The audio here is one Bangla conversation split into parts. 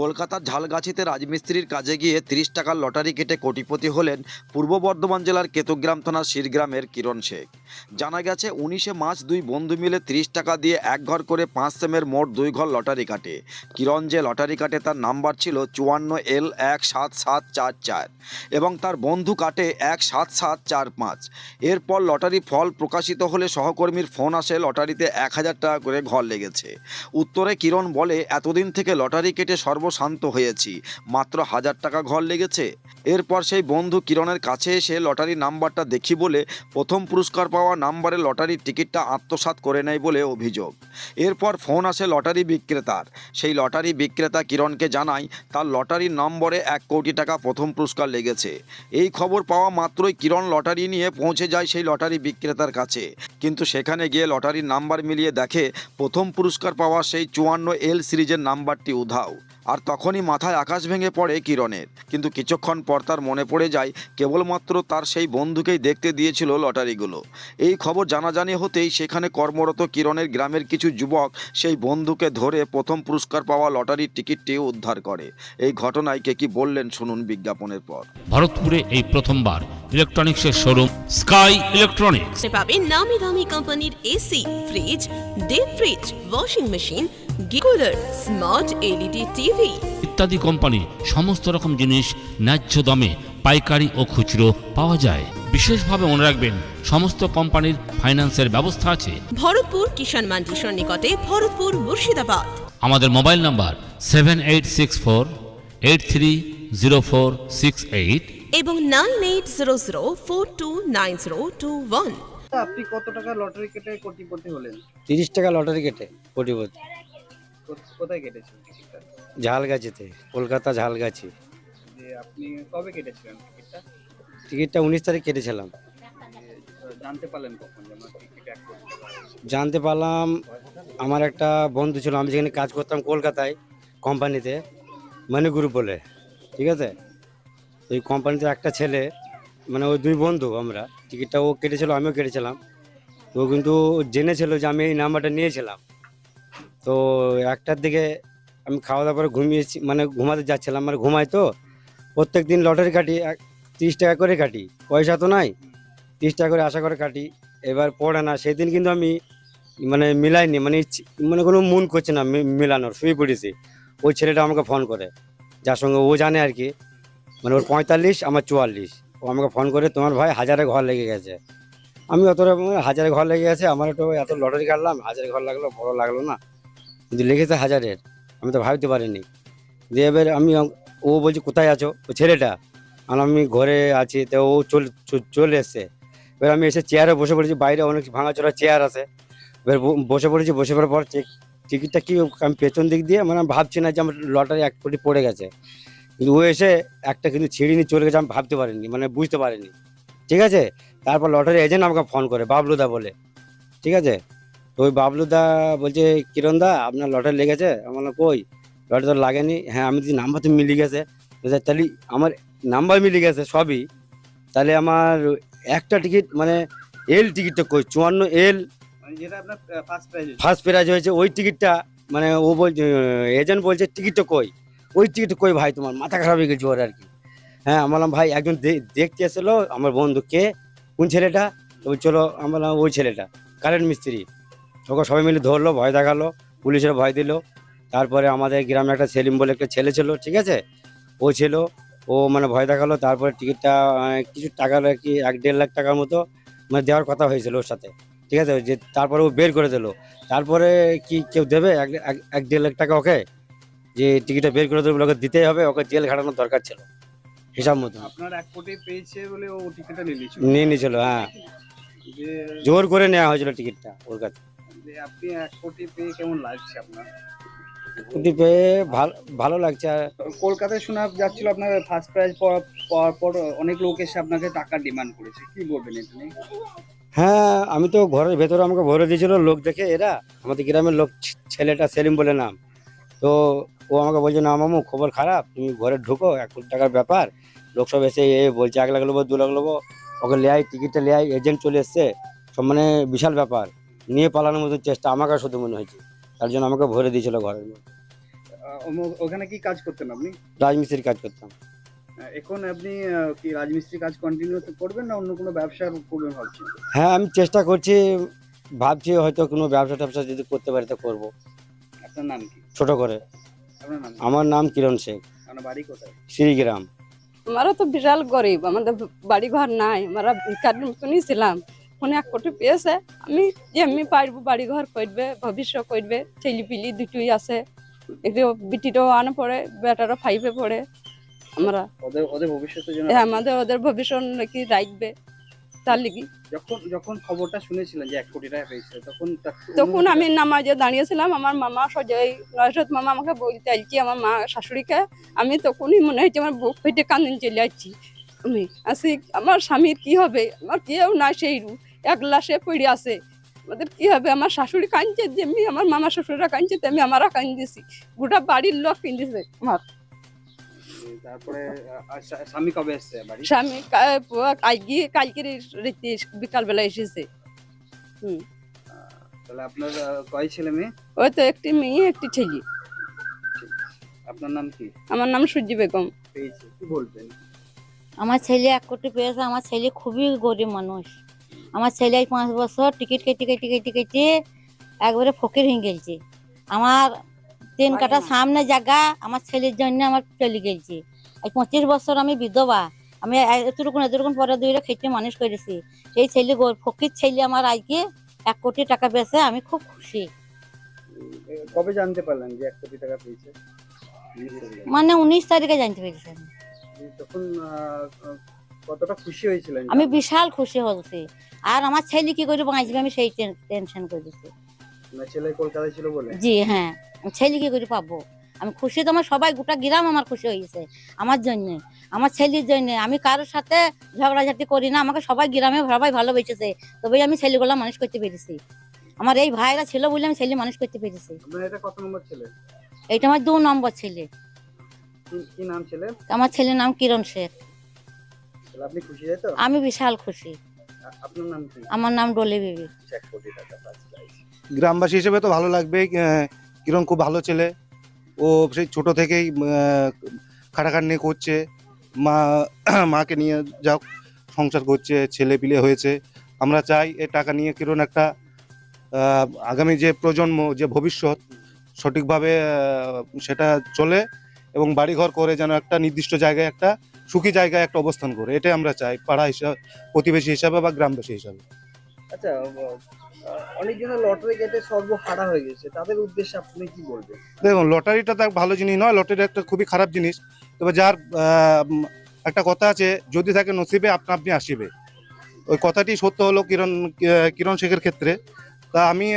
কলকাতার ঝালগাছিতে রাজমিস্ত্রির কাজে গিয়ে তিরিশ টাকার লটারি কেটে কোটিপতি হলেন পূর্ব বর্ধমান জেলার কেতুগ্রাম থানার শিরগ্রামের কিরণ শেখ। জানা গেছে, উনিশে মার্চ দুই বন্ধু মিলে তিরিশ টাকা দিয়ে এক ঘর করে পাঁচ সেমের মোট দুই ঘর লটারি কাটে। কিরণ যে লটারি কাটে তার নাম্বার ছিল চুয়ান্ন এল এক সাত সাত চার চার এবং তার বন্ধু কাটে এক সাত সাত চার পাঁচ। এরপর লটারি ফল প্রকাশিত হলে সহকর্মীর ফোন আসে, লটারিতে এক হাজার টাকা করে ঘর লেগেছে। উত্তরে কিরণ বলে, এতদিন থেকে লটারি কেটে সর্বশান্ত হয়েছি। মাত্র হাজার টাকা ঘর লেগেছে। এরপর সেই বন্ধু কিরণের কাছে এসে লটারি নাম্বারটা দেখি বলে প্রথম পুরস্কার পাওয়া নাম্বারে লটারির টিকিটটা আত্মসাৎ করে নেয় বলে অভিযোগ। এরপর ফোন আসে লটারি বিক্রেতার। সেই লটারি বিক্রেতা কিরণকে জানায়, তার লটারির নম্বরে এক কোটি টাকা প্রথম পুরস্কার লেগেছে। এই খবর পাওয়া মাত্রই কিরণ লটারি নিয়ে পৌঁছে যায় সেই লটারি বিক্রেতার কাছে। কিন্তু সেখানে গিয়ে লটারির নাম্বার মিলিয়ে দেখে, প্রথম পুরস্কার পাওয়া সেই চুয়ান্ন এল সিরিজের নাম্বারটি উধাও। আর তখনই মাথায় আকাশ ভেঙে পড়ে কিরণের। কিন্তু কিছুক্ষণ পর তার মনে পড়ে যায় কেবলমাত্র তার সেই বন্ধুকেই দেখতে দিয়েছিল লটারিগুলো। এই খবর জানাজানি হতেই সেখানে কর্মরত কিরণের গ্রামের কিছু যুবক সেই বন্ধুকে ধরে প্রথম পুরস্কার পাওয়া লটারির টিকিটটি উদ্ধার করে। এই ঘটনায় কে কি বললেন শুনুন বিজ্ঞাপনের পর। ভারতপুরে এই প্রথমবার ইলেকট্রনিক্সের শোরুম স্কাই ইলেকট্রনিক্স। পাবেন নামি দামি কোম্পানির AC fridge deep fridge washing machine গিকুলার smart LED TV ইত্যাদি কোম্পানি সমস্ত রকম জিনিস ন্যায্য দামে পাইকারি ও খুচরো পাওয়া যায়। বিশেষভাবে মনে রাখবেন সমস্ত কোম্পানির ফাইন্যান্সের ব্যবস্থা আছে। ভরতপুর কিষাণ মান্ডির সন্নিকটে ভরতপুর মুর্শিদাবাদ। আমাদের mobile number seven eight six four eight three zero four six eight এবং nine eight zero zero four two nine zero two one আপনি কত টাকা লটারি কেটে কোটিপতি হলেন? তিরিশ টাকা লটারি কেটে কোটিপতি। কোথায় কেটেছেন টিকিটটা? ঝালগাছিতে কলকাতা ঝালগাছি যে আপনি কবে কেটেছিলেন টিকিটটা? টিকিটটা উনিশ তারিখ কেটেছিলাম। জানতে পারলেন কখন যে আমার টিকিট এক? জানতে পারলাম আমার একটা বন্ধু ছিল আমি যেখানে কাজ করতাম কলকাতায় কোম্পানিতে মানে গ্রুপ বলে ঠিক আছে? ওই কোম্পানিতে একটা ছেলে মানে ওই দুই বন্ধু আমরা টিকিটটা ও কেটেছিল আমিও কেটেছিলাম। ও কিন্তু জেনেছিল যে আমি এই নাম্বারটা নিয়েছিলাম। তো একটার দিকে আমি খাওয়া দাওয়া করে ঘুমিয়েছি মানে ঘুমাতে যাচ্ছিলাম মানে ঘুমাই তো। প্রত্যেক দিন লটারি কাটি তিরিশ টাকা করে কাটি, পয়সা তো নাই। তিরিশ টাকা করে আশা করে কাটি, এবার পড়ে না, সেদিন কিন্তু আমি মানে মিলাইনি মানে মানে কোনো মন করছে না মিলানোর, শুয়ে পড়েছি। ওই ছেলেটা আমাকে ফোন করে, যার সঙ্গে ও জানে আর কি মানে ওর পঁয়তাল্লিশ, আমার চুয়াল্লিশ। ও আমাকে ফোন করে, তোমার ভাই হাজারে ঘর লেগে গেছে। আমি অতটা মানে হাজারে ঘর লেগে গেছে, আমার একটু এত লটারি কাটলাম, হাজারে ঘর লাগল, বড় লাগল না। কিন্তু লেগেছে হাজারের। আমি তো ভাবতে পারিনি। দিয়ে এবার আমি ও বলছি, কোথায় আছো? ও ছেলেটা। আর আমি ঘরে আছি, তো ও চলে চলে এসছে। এবার আমি এসে চেয়ারে বসে পড়েছি, বাইরে অনেক ভাঙাচোরা চেয়ার আছে। এবার বসে পড়েছি, বসে পড়ার পর টিকিটটা কি আমি পেছন দিক দিয়ে মানে ভাবছি না যে আমার লটারি এক কোটি পড়ে গেছে। কিন্তু ও এসে একটা কিন্তু ছিঁড়ে নিয়ে চলে গেছে, আমি ভাবতে পারিনি মানে বুঝতে পারিনি। ঠিক আছে? তারপর লটারি এজেন্ট আমাকে ফোন করে, বাবলুদা বলে। ঠিক আছে? তো ওই বাবলুদা বলছে কিরণ দা আপনার লটারি লেগেছে? আমার কই? লটারি তো লাগেনি। হ্যাঁ আমি যদি নাম্বার তো মিলে গেছে তাহলে আমার নাম্বার মিলে গেছে সবই। তাহলে আমার একটা টিকিট মানে এল টিকিটটা কই? চুয়ান্ন এল যেটা ফার্স্ট প্রাইজ হয়েছে। ওই টিকিটটা মানে ও বলছে এজেন্ট বলছে টিকিটটা কই? ওই টিকিট কই ভাই তোমার? মাথা খারাপ হয়ে গেছে ওর আর কি। হ্যাঁ আমার ভাই একজন দেখতে এসেছিল আমার বন্ধু কে? কোন ছেলেটা? তো চলো আমার ওই ছেলেটা কারেন্ট মিস্ত্রি। ওকে সবাই মিলে ধরলো ভয় দেখাল পুলিশের ভয় দিল। তারপরে আমাদের গ্রামে একটা সেলিম বলে একটা ছেলে ছিল ঠিক আছে? ও ছিল ও মানে ভয় দেখাল। তারপরে টিকিটটা কিছু টাকা আর কি এক দেড় লাখ টাকার মতো মানে দেওয়ার কথা হয়েছিল ওর সাথে ঠিক আছে? যে তারপরে ও বের করে দিলো। তারপরে কি কেউ দেবে? এক দেড় লাখ টাকা ওকে? যে টিকিটটা বের করে দেবে ওকে দিতেই হবে ওকে জেল খাটানোর দরকার ছিল। হিসাব মতো। আপনার এক কোটি পেয়েছে বলে ও টিকিটটা নিয়ে নিয়েছিল? হ্যাঁ। জোর করে নেওয়া হয়েছিল টিকিটটা ওর কাছে। যে আপনি এক কোটি পেয়ে কেমন লাগছে আপনার? ছুটি পেয়ে ভালো ভালো লাগছে। আর কলকাতায় শোনা যাচ্ছিল আপনার ফার্স্ট প্রাইজ পাওয়ার পর অনেক লোক এসে আপনাকে টাকা ডিমান্ড করেছে। কি বলবেন এটা নিয়ে? হ্যাঁ আমি তো ঘরের ভেতরে আমাকে ভরে দিয়েছিল লোক দেখে এরা। আমাদের গ্রামের লোক ছেলেটা সেলিম বলে নাম। তো ও আমাকে বলছে না মামু খবর খারাপ। তুমি ঘরে ঢুকো এক কোটি টাকার ব্যাপার। লোক সব এসে এ বলছে এক লাখ নেব দু লাখ নেব ওকে লেয়াই টিকিটটা লেয়াই এজেন্ট চলে এসছে। সব মানে বিশাল ব্যাপার। নিয়ে পালানোর মতো চেষ্টা আমাকে শুধু মনে হয়েছে। তার জন্য আমাকে ভরে দিয়েছিল ঘরের মধ্যে। ওম- ওখানে কি কাজ করতেন আপনি? রাজমিস্ত্রির কাজ করতাম। আহ, এখন আপনি আহ, কি রাজমিস্ত্রি কাজ কন্টিনিউ করবেন না অন্য কোনো ব্যবসা করবেন ভাবছেন? হ্যাঁ আমি চেষ্টা করছি। ভাবছি হয়তো কোনো ব্যবসা ট্যাবসা যদি করতে পারি তো করব। আপনার নাম কি? ছোট করে। আপনার নাম কি? আমার নাম কিরণ শেখ। আপনার বাড়ি কোথায়? শ্রীগ্রাম। আমরা তো বিশাল গরিব। আমাদের বাড়ি ঘর নাই। আমরা ভিকারির মতনই ছিলাম। এক কোটি পেয়েছে। আমি যেমনি পারব বাড়ি ঘর করবে ভবিষ্যৎ করবে ছেলে পিলি দুটোই আছে। একটু বিটিটাও আনে পড়ে বেটারও ফাইভে পড়ে আমরা ওদের ওদের ভবিষ্যতের জন্য আমাদের ওদের ভবিষ্যৎ নাকি রাখবে তার লিগি। যখন যখন খবরটা শুনেছিলেন যে এক কোটি টাকা পেয়েছে তখন তখন আমি নামাজে দাঁড়িয়েছিলাম আমার মামা সজয় নয়সত মামা আমাকে বলতে আলছি আমার মা শাশুড়িকে আমি তখনই মনে হয়েছে আমার বুক ফেটে কান্দিন চলে যাচ্ছি আমি আসি আমার স্বামীর কি হবে? আমার কেউ না সেই রু এক লাশে পড়ে আছে। আমাদের কি হবে? আমার শাশুড়ি কাঁদছে যেমনি আমার মামা শ্বশুররা কাঁদছে তেমনি আমারা কান্দিছি গোটা বাড়ির লোক কিনতেছে আমার। তারপরে স্বামী কবে এসছে বাড়ি? স্বামী কা- আজকে কালকে রাতে বিকালবেলা এসেছে। তাহলে আপনার কয় ছেলে মেয়ে? ওই তো একটি মেয়ে একটি ছেলে। আপনার নাম কি? আমার নাম সূর্য বেগম। পেয়েছে কি বলবেন? আমার ছেলে এক কোটি পেয়েছে আমার ছেলে খুবই গরিব মানুষ। আমার ছেলে পাঁচ বছর টিকিট কেটে কেটে কেটে কেটে একবারে ফকির হয়ে গেছে। আমার তিন কাটা সামনে জায়গা আমার ছেলের জন্য আমার চলে গেছে। এই পঁচিশ বছর আমি বিধবা। আমি এতটুকুন এতটুকুন পরে দুইটা খেটে মানুষ করেছি। সেই ছেলে ফকির ছেলে আমার আজকে এক কোটি টাকা পেয়েছে আমি খুব খুশি। কবে জানতে পারলেন যে এক কোটি টাকা পেয়েছে? মানে উনিশ তারিখে জানতে পেরেছি। তখন কতটা খুশি হয়েছিলেন আমি বিশাল খুশি হয়েছি। আর আমার ছেলে কি করে বাঁচবে আমি সেই টেনশন করেছি ছেলে কলকাতায় ছিল বলে? জি হ্যাঁ। ছেলে কি করে পাবো? আমি খুশি তো আমার সবাই গোটা গ্রাম আমার খুশি হয়েছে আমার জন্য আমার ছেলের জন্য। আমি কারোর সাথে ঝগড়াঝাটি করি না আমাকে সবাই গ্রামে সবাই ভালোবেসেছে তবেই আমি ছেলেগুলো মানুষ করতে পেরেছি। আমার এই ভাইরা ছিল বলে আমি ছেলে মানুষ করতে পেরেছি। এটা আমার দু নম্বর ছেলে। কি নাম ছেলে? আমার ছেলের নাম কিরণ শেখ। তাহলে আপনি খুশি যাই তো? আমি বিশাল খুশি। আপনার নাম কি? আমার নাম ডলি বিবি। এক কোটি টাকা first prize। গ্রামবাসী হিসেবে তো ভালো লাগবে কিরণ খুব ভালো ছেলে। ও সেই ছোট থেকেই খাটাখাটনি করছে। মা মাকে নিয়ে যাও সংসার করছে ছেলে পিলে হয়েছে। আমরা চাই এ টাকা নিয়ে কিরণ একটা আহ, আগামী যে প্রজন্ম যে ভবিষ্যৎ সঠিকভাবে আহ, সেটা চলে এবং বাড়িঘর করে যেন একটা নির্দিষ্ট জায়গায় একটা সুখী জায়গায় একটা অবস্থান করে এটাই আমরা চাই পাড়া হিসাবে প্রতিবেশী হিসাবে বা গ্রামবাসী হিসাবে। আচ্ছা অনেক জনের লটারি কেটে সর্বহারা হয়ে গেছে তাদের উদ্দেশ্যে আপনি কি বলবেন? দেখুন লটারিটা তো ভালো জিনিস নয় লটারি একটা খুবই খারাপ জিনিস। তবে যার একটা কথা আছে যদি থাকে নসিবে আপনা আপনি আসিবে। ওই কথাটি সত্য হলো কিরণ কিরণ শেখের ক্ষেত্রে। তা আমি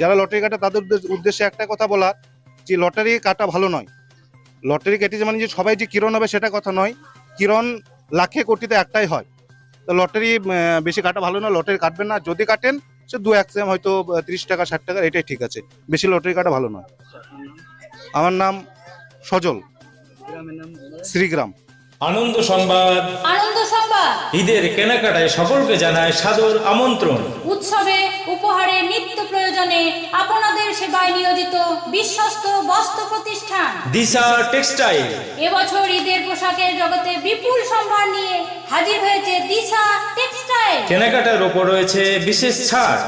যারা লটারি কাটা তাদের উদ্দেশ্যে একটা কথা বলার যে লটারি কাটা ভালো নয়। লটারি কেটেছে মানে যে সবাই যে কিরণ হবে সেটা কথা নয়। কিরণ লাখে কোটিতে একটাই হয়। তো লটারি বেশি কাটা ভালো নয় লটারি কাটবেন না। যদি কাটেন সে দু এক সেম হয়তো তিরিশ টাকা ষাট টাকা এটাই ঠিক আছে। বেশি লটারি কাটা ভালো নয়। আমার নাম সজল। গ্রামের নাম বলুন। শ্রীগ্রাম। আনন্দ সংবাদ। আনন্দ সংবাদ। ঈদের কেনাকাটায় সকলকে জানায় সাদর আমন্ত্রণ। উৎসবে উপহারে নিত্য প্রয়োজনে আপনাদের সেবায় নিয়োজিত বিশ্বস্ত বস্ত্র প্রতিষ্ঠান। দিশা টেক্সটাইল। এবছর ঈদের পোশাকের জগতে বিপুল সম্ভার নিয়ে হাজির হয়েছে দিশা টেক্সটাইল। কেনাকাটার ওপর রয়েছে বিশেষ ছাড়।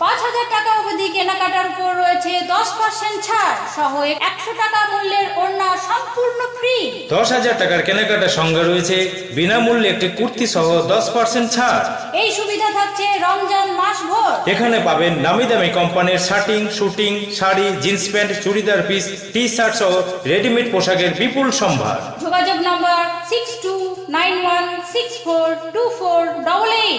পাঁচ হাজার টাকা অবধি কেনাকাটার উপর রয়েছে দশ পার্সেন্ট ছাড় সহ একশো টাকা মূল্যের অন্য সম্পূর্ণ ফ্রি দশ হাজার টাকার কেনাকাটার সঙ্গে রয়েছে বিনামূল্যে একটি কুর্তি সহ দশ পার্সেন্ট ছাড়। এই সুবিধা থাকছে রমজান মাস ভোর এখানে পাবেন নামি দামি কোম্পানির shirting suiting sari jeans pant churidar piece T shirt সহ রেডিমেড পোশাকের বিপুল সম্ভার। যোগাযোগ নম্বর six two nine one six four two four